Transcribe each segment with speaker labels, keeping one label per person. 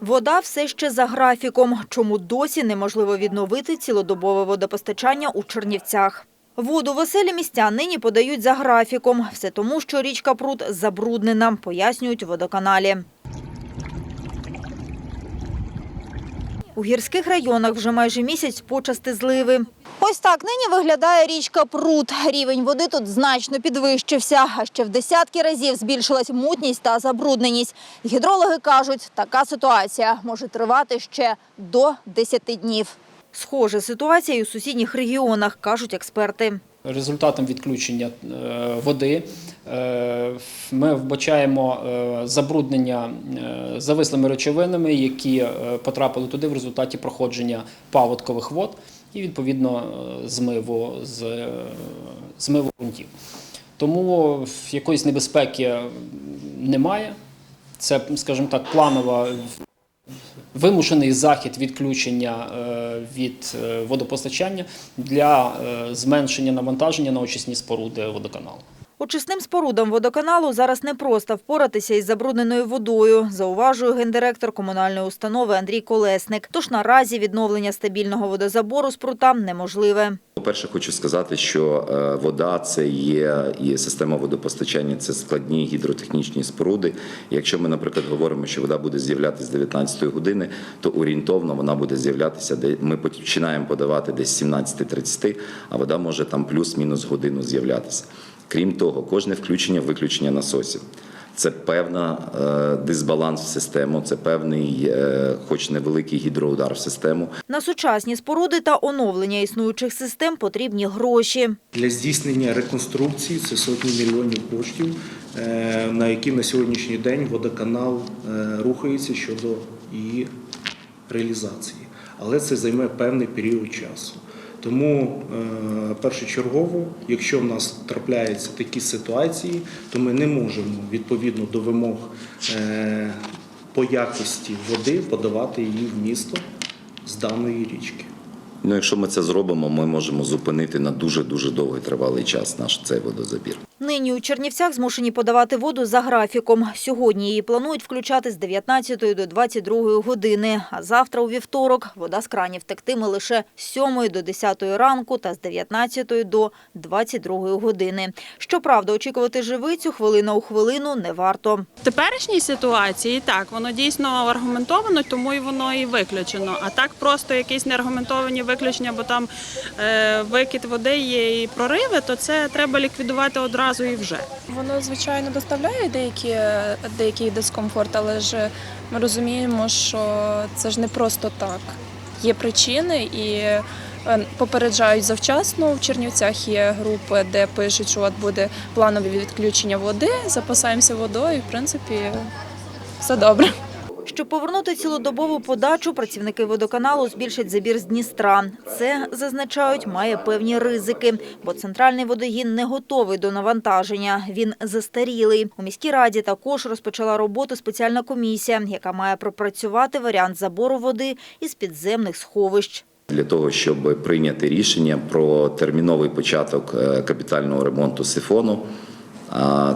Speaker 1: Вода все ще за графіком. Чому досі неможливо відновити цілодобове водопостачання у Чернівцях? Воду в оселі містян нині подають за графіком. Все тому, що річка Прут забруднена, пояснюють водоканалі. У гірських районах вже майже місяць почасти зливи. Ось так нині виглядає річка Прут. Рівень води тут значно підвищився, а ще в десятки разів збільшилась мутність та забрудненість. Гідрологи кажуть, така ситуація може тривати ще до 10 днів. Схожа ситуація і у сусідніх регіонах, кажуть експерти.
Speaker 2: Результатом відключення е, води ми вбачаємо е, забруднення е, завислими речовинами, які е, потрапили туди в результаті проходження паводкових вод і відповідно е, змиву з е, змиву ґрунтів. Тому якоїсь небезпеки немає. Це, скажімо так, планова вимушений захід відключення е, від е, водопостачання для е, зменшення навантаження на очисні споруди водоканалу.
Speaker 1: Очисним спорудам водоканалу зараз непросто впоратися із забрудненою водою, зауважує гендиректор комунальної установи Андрій Колесник. Тож наразі відновлення стабільного водозабору з прута неможливе.
Speaker 3: По-перше, хочу сказати, що е, вода це є і система водопостачання це складні гідротехнічні споруди. Якщо ми, наприклад, говоримо, що вода буде з'являтися з 19 години, то орієнтовно вона буде з'являтися, де ми починаємо подавати десь з 17.30, а вода може там плюс-мінус годину з'являтися. Крім того, кожне включення виключення насосів. Це певна е, дисбаланс в систему, це певний, е, хоч невеликий гідроудар в систему.
Speaker 1: На сучасні споруди та оновлення існуючих систем потрібні гроші.
Speaker 4: Для здійснення реконструкції це сотні мільйонів коштів, е, на які на сьогоднішній день водоканал е, рухається щодо її реалізації. Але це займе певний період часу. Тому е, першочергово, якщо в нас трапляються такі ситуації, то ми не можемо відповідно до вимог е, по якості води подавати її в місто з даної річки.
Speaker 3: Ну, якщо ми це зробимо, ми можемо зупинити на дуже дуже довгий тривалий час наш цей водозабір.
Speaker 1: Нині у Чернівцях змушені подавати воду за графіком. Сьогодні її планують включати з 19 до 22 години, а завтра у вівторок вода з кранів тектиме лише з 7 до 10 ранку та з 19 до 22 години. Щоправда, очікувати живицю хвилина у хвилину не варто.
Speaker 5: В теперішній ситуації так, воно дійсно аргументовано, тому і воно і виключено. А так просто якісь неаргументовані виключення, бо там е, викид води є і прориви, то це треба ліквідувати одразу і вже.
Speaker 6: Воно звичайно доставляє деякі, деякий дискомфорт, але ж ми розуміємо, що це ж не просто так. Є причини і е, попереджають завчасно. В Чернівцях є групи, де пишуть, що от буде планове відключення води, запасаємося водою, і в принципі все добре.
Speaker 1: Щоб повернути цілодобову подачу, працівники водоканалу збільшать забір з Дністра. Це, зазначають, має певні ризики, бо центральний водогін не готовий до навантаження. Він застарілий. У міській раді також розпочала роботу спеціальна комісія, яка має пропрацювати варіант забору води із підземних сховищ.
Speaker 3: Для того щоб прийняти рішення про терміновий початок е, капітального ремонту сифону.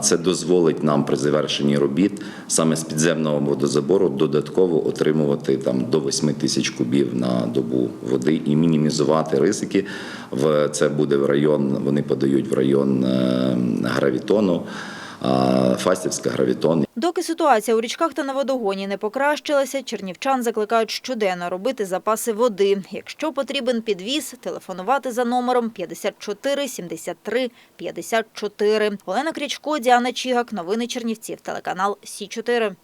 Speaker 3: Це дозволить нам при завершенні робіт саме з підземного водозабору додатково отримувати там до 8 тисяч кубів на добу води і мінімізувати ризики. В це буде в район. Вони подають в район е, гравітону, Фастівська гравітон.
Speaker 1: Доки ситуація у річках та на водогоні не покращилася, чернівчан закликають щоденно робити запаси води. Якщо потрібен підвіз, телефонувати за номером 54 73 54. Олена Крічко, Діана Чігак. Новини Чернівців. Телеканал Сі 4